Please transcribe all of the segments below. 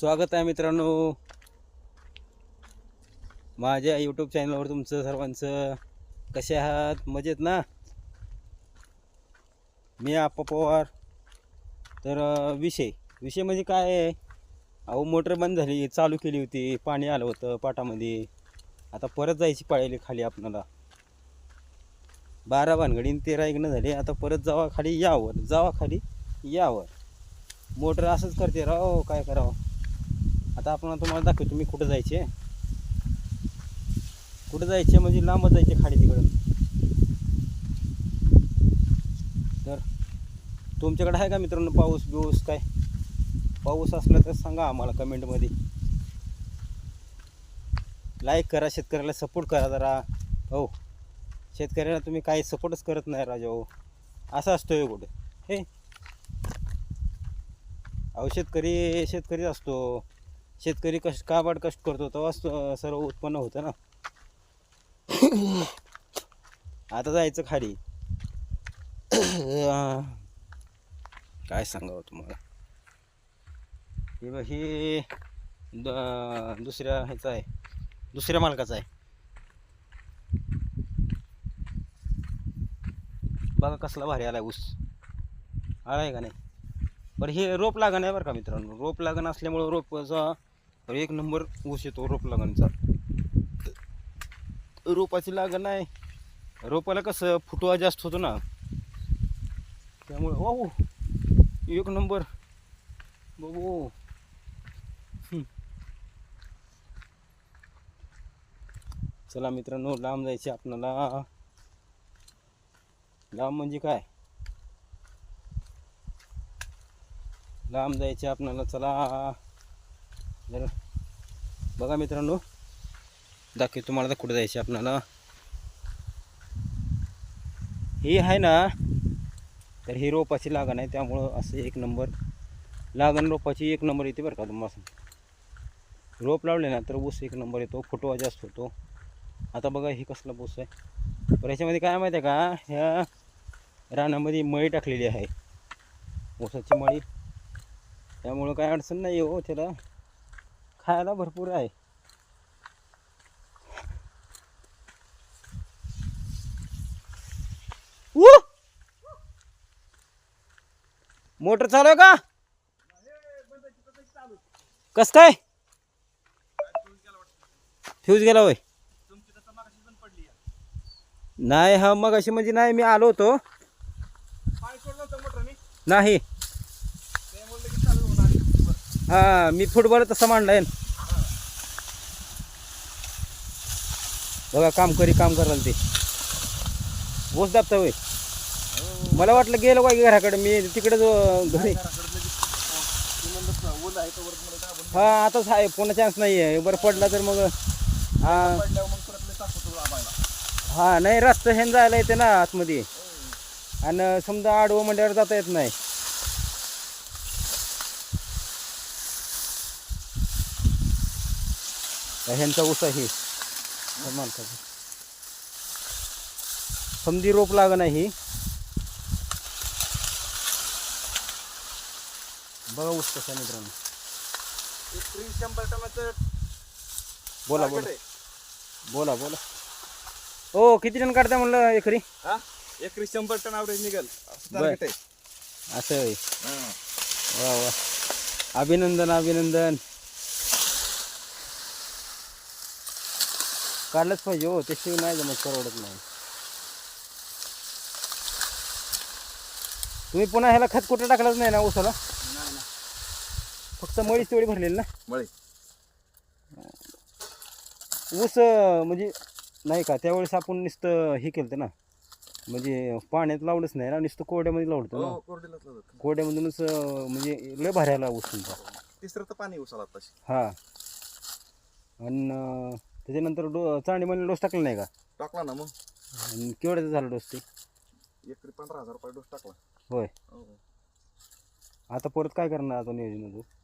स्वागत आहे मित्रांनो. माझ्या यूट्यूब चॅनलवर तुमचं सर्वांचं कसे आहात? मजेत ना? मी आप्पा पवार. तर विषय. विषय म्हणजे काय आहे? अहो मोटर बंद झाली चालू केली होती. पाणी आलं होतं पाटामध्ये. आता परत जायची पाळली खाली आपणाला. बारा भानगडीन तेरा ऐकणं झाले. आता परत जावा खाली यावर. जावा खाली यावर. मोटर असंच करते राव. काय करावं? आता आपण तुम्हाला दाखवतो तुम्ही कुठं जायचे. कुठं जायचे म्हणजे लांबच जायचे खाडी तिकडं. तर तुमच्याकडे आहे का मित्रांनो पाऊस बिऊस काय? पाऊस असला तर सांगा आम्हाला कमेंटमध्ये लाईक करा शेतकऱ्याला सपोर्ट करा जरा. हो. शेतकऱ्याला तुम्ही काही सपोर्टच करत नाही राजा हो असं असतोय कुठे. हे. अहो शेतकरी शेतकरीच असतो. शेतकरी कष्ट काबाड कष्ट करतो तेव्हाच सर्व उत्पन्न होतं ना. आता जायचं खाली. काय सांगावं तुम्हाला? हे बघ हे द- दुसऱ्या ह्याचा आहे. दुसऱ्या मालकाचा आहे. बघा कसला भारी आलाय ऊस. आलाय का नाही? बरं हे रोप लागण आहे बरं का मित्रांनो? रोप लागण असल्यामुळं रोपाचा एक नंबर ऊस येतो रोप लागणचा. रोपाची लागण आहे. रोपाला कसं फुटवा जास्त होतो ना त्यामुळे वाहू एक नंबर. बघू. चला मित्रांनो लांब जायचे आपणाला. लांब म्हणजे काय? लांब जायचे आपणाला चला. जर बघा मित्रांनो दाखव तुम्हाला कुठं कुठे जायचे आपणाला ही आहे ना तर ही रोपाची लागण आहे त्यामुळं असं एक नंबर. लागण रोपाची एक नंबर येते बरं का तुम्हाला. रोप लावले ना तर ऊस एक नंबर येतो फुटवा जास्त होतो. आता बघा हे कसला ऊस आहे. पण याच्यामध्ये काय माहिती आहे का? ह्या रानामध्ये मळी टाकलेली आहे. ऊसाची मळी. त्यामुळं काय अडचण नाही हो त्याला खायला भरपूर आहे! मोटर चालू आहे का? कस काय? फ्यूज गेला होय. नाही हा मग अशी म्हणजे नाही मी आलो होतो. नाही. हा मी फुटबॉल तसा मांडलाय बघा काम करी काम कराल ते बोस दाबता होय. मला वाटलं गेलो काय घराकडे मी तिकडे जो घरी. हा आताच आहे पुन्हा चान्स नाही आहे बरं पडला तर मग हा. हा नाही रस्ता हेन जायला येते ना आतमध्ये. आणि समजा आडवं मंड्यावर जाता येत नाही. ह्यांचा ऊस आहे. माणसाचा समधी रोप लाग नाही बघा ऊस कसा मित्रांनो. शंभर टनाचं बोला बोला. बोला बोला. हो किती टन काढता म्हणलं एकरी? हा? एकरी शंभर टन आवरेज निघल. असं आहे. वा वा. अभिनंदन अभिनंदन. काढलंच पाहिजे हो त्याशिवाय नाही जमत परवडत नाही. तुम्ही पुन्हा ह्याला खत कुठं टाकलंच नाही ना ऊसाला? फक्त मळीच तेवढी भरलेली ना? मळी. ऊस म्हणजे नाही का त्यावेळेस आपण नुसतं हे केलं ना म्हणजे पाण्यात लावलंच नाही ना नुसतं कोरड्यामध्ये हो ना लावतात. कोरड्यामधूनच म्हणजे लय भारी आला ऊस तुमचा. तिसरं तर पाणी उसाला आताशी. हा. आणि त्याच्यानंतर डो चांडीमध्ये डोस टाकला नाही का? टाकला ना मग. आणि केवढ्याचा झाला डोस ते? एकरी पंधरा हजार रुपये डोस टाकला. होय. हो. आता परत काय करणार आता नियोजन होतं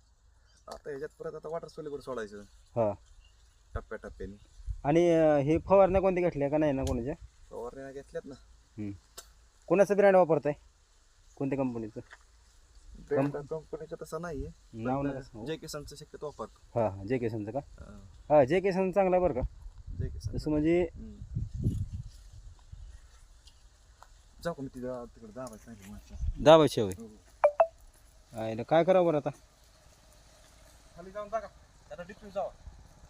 आता ह्याच्यात परत आता वॉटर सोलीवर सोडायचं. हा. टप्प्या टप्प्याने आणि अं, हे फवारण्या कोणत्या घेतल्या का नाही ना कोणाच्या? फवारण्या घेतल्यात ना. हम्म. कोणाचं ब्रँड वापरताय? कोणत्या कंपनीचं कंपनीचा तसा नाहीये. नाव नाही सांगू. जय किसानचं शक्यतो वापरतो. हा हा. जे केसनचं का? हा, हा जे केसन चांगला बरं का. जय किसान म्हणजे हम्म. जाऊ का मी तिथं तिकडे दाबायचं नाही माझ्या दाबायची हवी हो. आयला काय करावं बरं आता? खाली जाऊन टाका आता डिप्यू जावा.